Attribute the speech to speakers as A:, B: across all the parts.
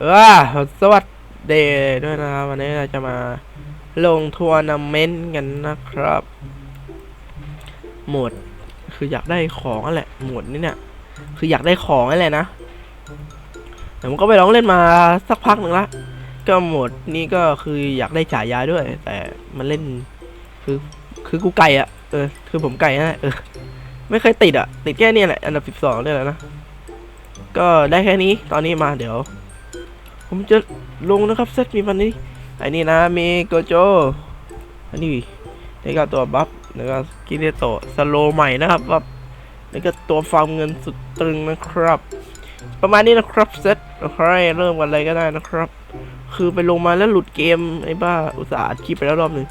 A: เออสวัสดีด้วยนะครับ วันนี้เราจะมาลงทัวร์นาเมนต์กันนะครับ หมดคืออยากได้ของแหละหมดนี้เนี่ย คืออยากได้ของนั่นแหละนะแต่ผมก็ไปลองเล่นมาสักพักหนึ่งละก็หมดนี้ก็คืออยากได้จ่ายยาด้วย แต่มันเล่น คือคือกูไก่อะเออคือผมไก่นะเออไม่เคยติดอะติดแค่นี้แหละอันดับสิบสองเนี่ยแหละนะก็ได้แค่นี้ตอนนี้มาเดี๋ยว ผมจะลงนะครับเซตมีวันนี้ไอ้นี่นะมีโกโจอันนี้แล้วก็ตัวบัฟแล้วก็กิเลโตสโลใหม่นะครับบัฟแล้วก็ตัวฟาร์มเงินสุดตรึงนะครับ ประมาณนี้นะครับเซตโอเคเริ่มกันเลยก็ได้นะครับ คือไปลงมาแล้วหลุดเกมไอ้บ้าอุตส่าห์อัดคลิปไปแล้วรอบหนึ่ง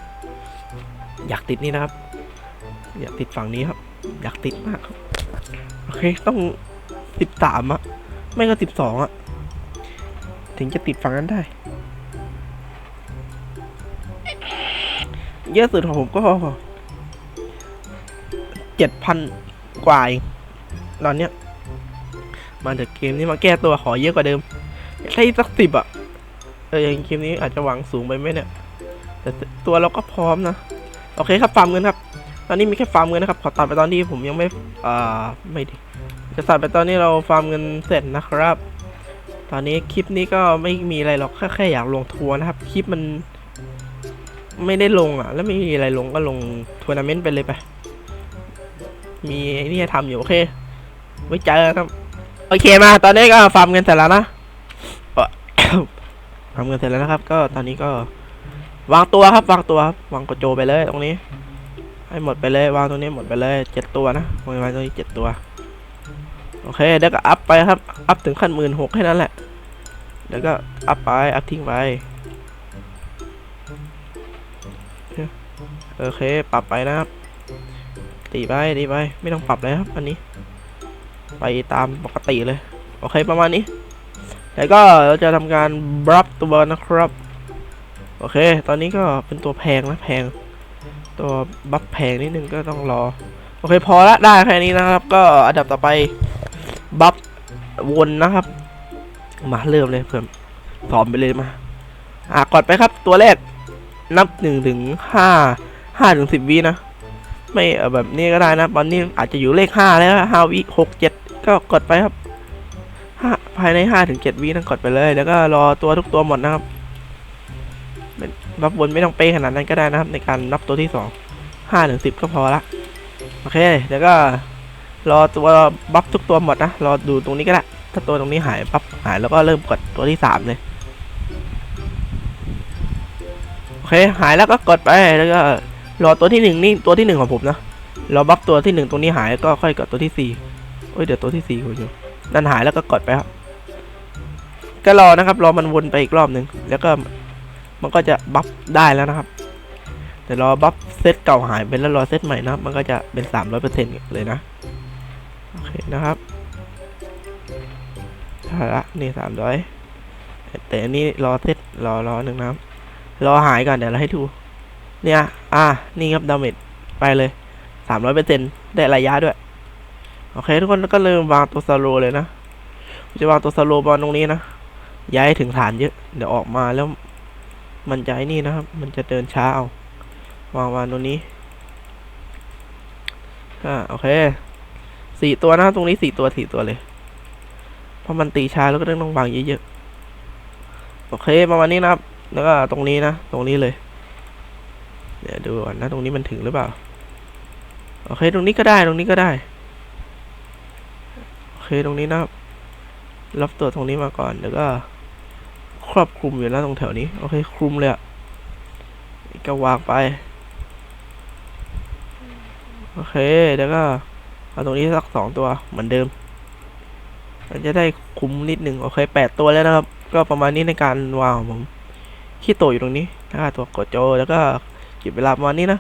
A: อยากติดนี่นะครับ อยากติดฝั่งนี้ครับ อยากติดมากครับ โอเคต้องสิบสามอะไม่ก็สิบสองอะ ถึงจะติดฝั่งนั้นได้ เยอะสุดของผมก็เจ็ดพันกว่าเองตอนเนี้ย มาจากเกมนี้มาแก้ตัวขอเยอะกว่าเดิมใช่สักสิบอะเอออย่างเกมนี้อาจจะหวังสูงไปไหมเนี่ย แต่ตัวเราก็พร้อมนะ โอเคครับฟาร์มเงินครับ ตอนนี้มีแค่ฟาร์มเงินนะครับ ขอตัดไปตอนที่ผมยังไม่ อ่า ไม่ดีจะตัดไปตอนนี้เราฟาร์มเงินเสร็จนะครับ ตอนนี้คลิปนี้ก็ไม่มีอะไรหรอกแค่แค่อยากลงทัวร์นะครับ คลิปมัน ไม่ได้ลงอะ แล้วไม่มีอะไรลงก็ลงทัวร์นาเมนต์ไปเลยไป มีนี่ให้ทำอยู่โอเค ไว้เจอครับ โอเคมา ตอนนี้ก็ฟาร์มเงินเสร็จแล้วนะฟาร์มเงินเสร็จแล้วนะครับ ก็ตอนนี้ก็ วางตัวครับ วางตัวครับวางกระโจไปเลยตรงนี้ ให้หมดไปเลยวางตรงนี้หมดไปเลยเจ็ดตัวนะวางตรงนี้เจ็ดตัว โอเคเดี๋ยวก็อัพไปครับ อัพถึงขั้นหมื่นหกแค่นั้นแหละ แล้วก็อัพไป อัพทิ้งไป โอเค ปรับไปนะครับ ตีไปตีไป ไม่ต้องปรับเลยครับ อันนี้ ไปตามปกติเลย โอเคประมาณนี้ แล้วก็เราจะทำการบรับตัวนะครับ โอเค ตอนนี้ก็เป็นตัวแพงนะแพง ตัวบัฟแพงนิดนึงก็ต้องรอ โอเคพอละได้แค่นี้นะครับ ก็อันดับต่อไป บัฟวนนะครับ มาเริ่มเลยเพื่อนสอนไปเลยมา อะกดไปครับตัวแรกนับหนึ่งถึงห้าห้าถึงสิบวินะไม่แบบนี้ก็ได้นะตอนนี้อาจจะอยู่เลขห้าแล้วห้าวิหกเจ็ดก็กดไปครับห้าภายในห้าถึงเจ็ดวินะกดไปเลย แล้วก็รอตัวทุกตัวหมดนะครับบัฟวนไม่ต้องเป๊ะขนาดนั้นก็ได้นะครับ ในการนับตัวที่สองห้าถึงสิบก็พอละโอเค แล้วก็ รอตัวบัฟทุกตัวหมดนะ รอดูตรงนี้ก็ได้ ถ้าตัวตรงนี้หายบัฟหายแล้วก็เริ่มกดตัวที่สามเลย โอเค หายแล้วก็กดไป แล้วก็รอตัวที่หนึ่งนี่ตัวที่หนึ่งของผมนะ รอบัฟตัวที่หนึ่งตรงนี้หายก็ค่อยกดตัวที่สี่เอ้ยเดี๋ยวตัวที่สี่กูอยู่นั่นหายแล้วก็กดไปครับ ก็รอนะครับ รอมันวนไปอีกรอบหนึ่งแล้วก็มันก็จะบัฟได้แล้วนะครับแต่รอบัฟเซตเก่าหายไปแล้วรอเซตใหม่นะ มันก็จะเป็นสามร้อยเปอร์เซ็นต์เลยนะ โอเคนะครับได้ละนี่สามร้อยแต่อันนี้รอเซตรอรอหนึ่งนะครับ รอหายก่อนเดี๋ยวเราให้ดู เนี่ย อะนี่ครับดาเมจไปเลยสามร้อยเปอร์เซ็นต์ได้ระยะด้วย โอเค ทุกคนก็เริ่มวางตัวสโลเลยนะจะวางตัวสโลบอลตรงนี้นะ ย้ายถึงฐานเยอะ เดี๋ยวออกมาแล้วมันจะไอ้นี่นะครับ มันจะเดินช้าเอา วางวางตรงนี้ อ่า โอเค สี่ตัวนะตรงนี้สี่ตัวสี่ตัวเลย เพราะมันตีช้าแล้วก็ต้องวางเยอะๆ โอเคประมาณนี้นะครับ แล้วก็ตรงนี้นะ ตรงนี้เลย เดี๋ยวดูก่อนนะ ตรงนี้มันถึงหรือเปล่า โอเค ตรงนี้ก็ได้ ตรงนี้ก็ได้ โอเค ตรงนี้นะครับรับตัวตรงนี้มาก่อน แล้วก็ ครอบคลุมอยู่นะตรงแถวนี้ โอเค คลุมเลยอะก็วางไป โอเค แล้วก็ เอาตรงนี้สักสองตัวเหมือนเดิมมันจะได้คุ้มนิดหนึ่งโอเคแปดตัวแล้วนะครับ ก็ประมาณนี้ในการวางของผมขี้โตอยู่ตรงนี้แล้วก็ตัวกดโจแล้วก็เก็บเวลาประมาณนี้นะ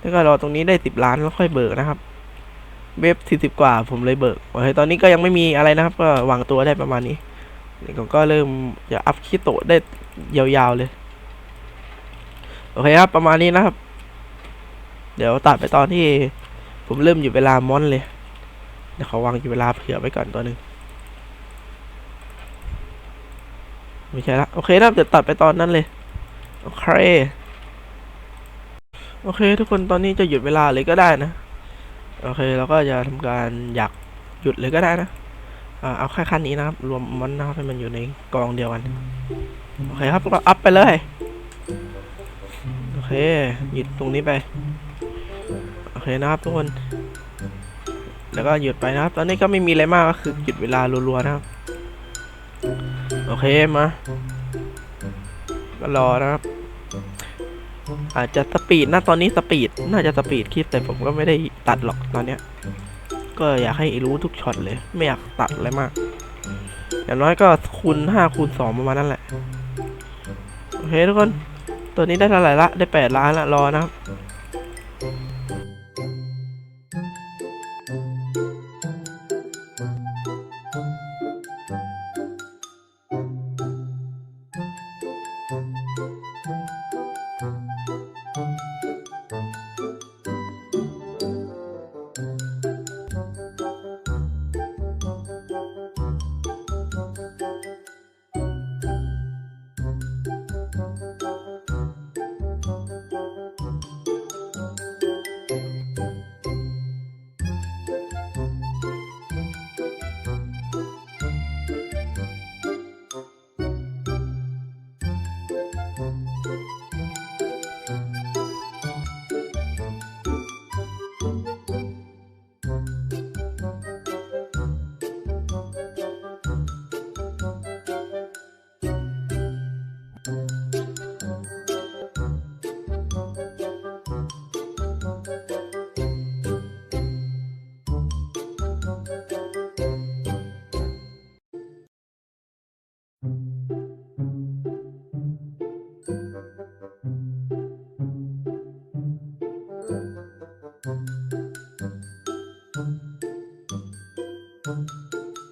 A: แล้วก็รอตรงนี้ได้สิบล้านแล้วค่อยเบิกนะครับเว็บสี่สิบกว่าผมเลยเบิกโอเคตอนนี้ก็ยังไม่มีอะไรนะครับ ก็วางตัวได้ประมาณนี้นี่ผมก็เริ่มจะอัพขี้โตได้ยาวๆเลยโอเคครับประมาณนี้นะครับ เดี๋ยวตัดไปตอนที่ ผมเริ่มหยุดเวลามอนเลยเดี๋ยวขาวางหยุดเวลาเผื่อไว้ก่อนตัวหนึ่งไม่ใช่ละโอเคนะครับเดี๋ยวตัดไปตอนนั้นเลย โอเค โอเค ทุกคนตอนนี้จะหยุดเวลาเลยก็ได้นะ โอเคเราก็จะทำการอยากหยุดเลยก็ได้นะเอาแค่ขั้นนี้นะครับ รวมมันนะครับให้มันอยู่ในกองเดียวกัน โอเคครับก็อัพไปเลย โอเค หยุดตรงนี้ไป เคนะครับทุกคน แล้วก็หยุดไปนะครับ ตอนนี้ก็ไม่มีอะไรมากก็คือหยุดเวลารัวๆนะครับ โอเคมาก็รอนะครับ อาจจะสปีดนะตอนนี้สปีดน่าจะสปีดคลิปแต่ผมก็ไม่ได้ตัดหรอกตอนเนี้ย ก็อยากให้รู้ทุกช็อตเลย ไม่อยากตัดอะไรมาก อย่างน้อยก็คูณห้าคูณสองประมาณนั้นแหละ โอเคทุกคน ตัวนี้ได้เท่าไหร่ละ ได้แปดล้านละรอนะครับ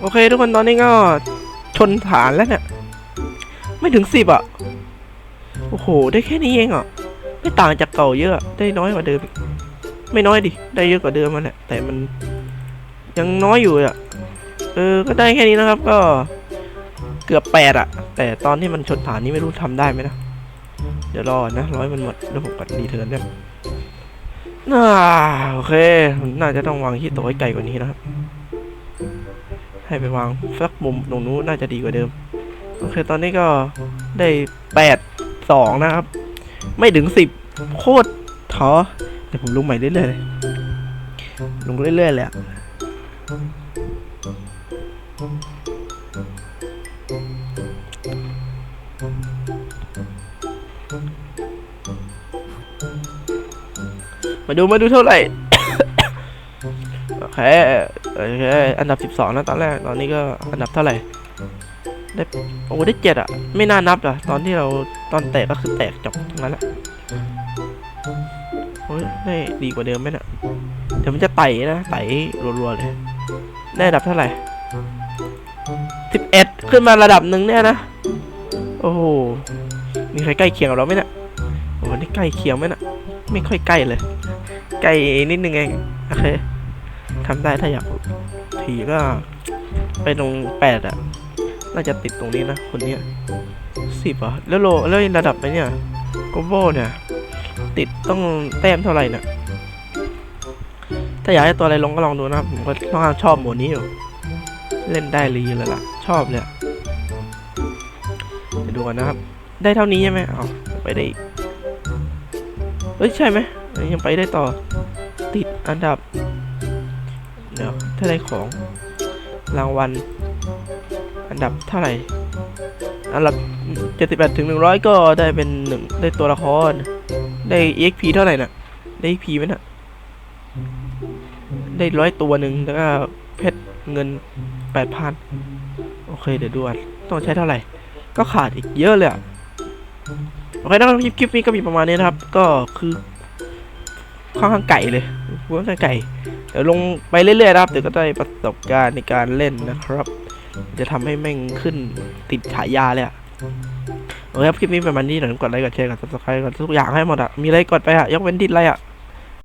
A: โอเค ทุกคนตอนนี้ก็ชนฐานแล้วเนี่ย ไม่ถึงสิบอะ โอ้โห ได้แค่นี้เองอะ ไม่ต่างจากเก่าเยอะ ได้น้อยกว่าเดิม ไม่น้อยดิ ได้เยอะกว่าเดิมมันแหละ แต่มัน ยังน้อยอยู่อะ เออ ก็ได้แค่นี้นะครับ ก็เกือบแปดอะ แต่ตอนที่มันชนฐานนี้ไม่รู้ทำได้ไหมนะ เดี๋ยวรอนะ ร้อยมันหมดแล้วผมกดรีเทิร์นเนี่ยน่าโอเค น่าจะต้องวางที่โต๊ะไกลกว่านี้นะครับ ให้ไปวางสักมุมตรงนู้นน่าจะดีกว่าเดิม โอเค ตอนนี้ก็ได้แปดสองนะครับ ไม่ถึงสิบโคตรท้อเดี๋ยวผมลงใหม่เรื่อยๆเลยลงเรื่อยๆเลยอะมาดูมาดูเท่าไหร่ โอเคโอเคอันดับสิบสองนะตอนแรก ตอนนี้ก็อันดับเท่าไหร่ ได้ โอ้ได้เจ็ดอะ ไม่น่านับอะตอนที่เราตอนแตกก็คือแตกจบทั้งนั้นแหละโอ้ยได้ดีกว่าเดิมไหมน่ะเดี๋ยวมันจะไต่นะ ไต่รัวๆเลย ได้อันดับเท่าไหร่สิบเอ็ดขึ้นมาระดับหนึ่งเนี่ยนะ โอ้โห มีใครใกล้เคียงกับเราไหมเนี่ยโอ้โหนี่ใกล้เคียงไหมน่ะไม่ค่อยใกล้เลย ใกล้นิดนึงเอง โอเค ทำได้ถ้าอยากถีก็ไปตรงแปดอะน่าจะติดตรงนี้นะ คนเนี้ยสิบอะแล้วโลแล้วระดับไปเนี่ยโกโบเนี่ย ติดต้องแต้มเท่าไหร่เนี่ยถ้าอยากให้ตัวอะไรลงก็ลองดูนะผมก็ค่อนข้างชอบโหมดนี้อยู่ เล่นได้รีเลยล่ะ ชอบเลยไปดูกันนะครับ ได้เท่านี้ใช่ไหมเอาไปได้เฮ้ยใช่ไหมยังไปได้ต่อ ติดอันดับ ถ้าได้ของรางวัลอันดับเท่าไหร่อันดับ78ถึง100ก็ได้เป็นหนึ่งได้ตัวละคร ได้ EXP เท่าไหร่น่ะ ได้ EXP ไหมน่ะ ได้ร้อยตัวหนึ่งแล้วก็เพชรเงิน8,000โอเค เดี๋ยวดูอะต้องใช้เท่าไหร่ ก็ขาดอีกเยอะเลยอะโอเคนะครับคลิปนี้ก็มีประมาณนี้นะครับ ก็คือค่อนข้างไก่เลยค่อนข้างไก่ ดี๋ยวลงไปเรื่อยๆนะครับเดี๋ยวก็ได้ประสบการณ์ในการเล่นนะครับ จะทำให้แม่งขึ้นติดฉายาเลยอะโอเคครับคลิปนี้ประมาณนี้หน่อยกดไลค์กดแชร์กดซับสไครต์กดทุกอย่างให้หมดอะมีอะไรกดไปอะยกเว้นดิดไรอะ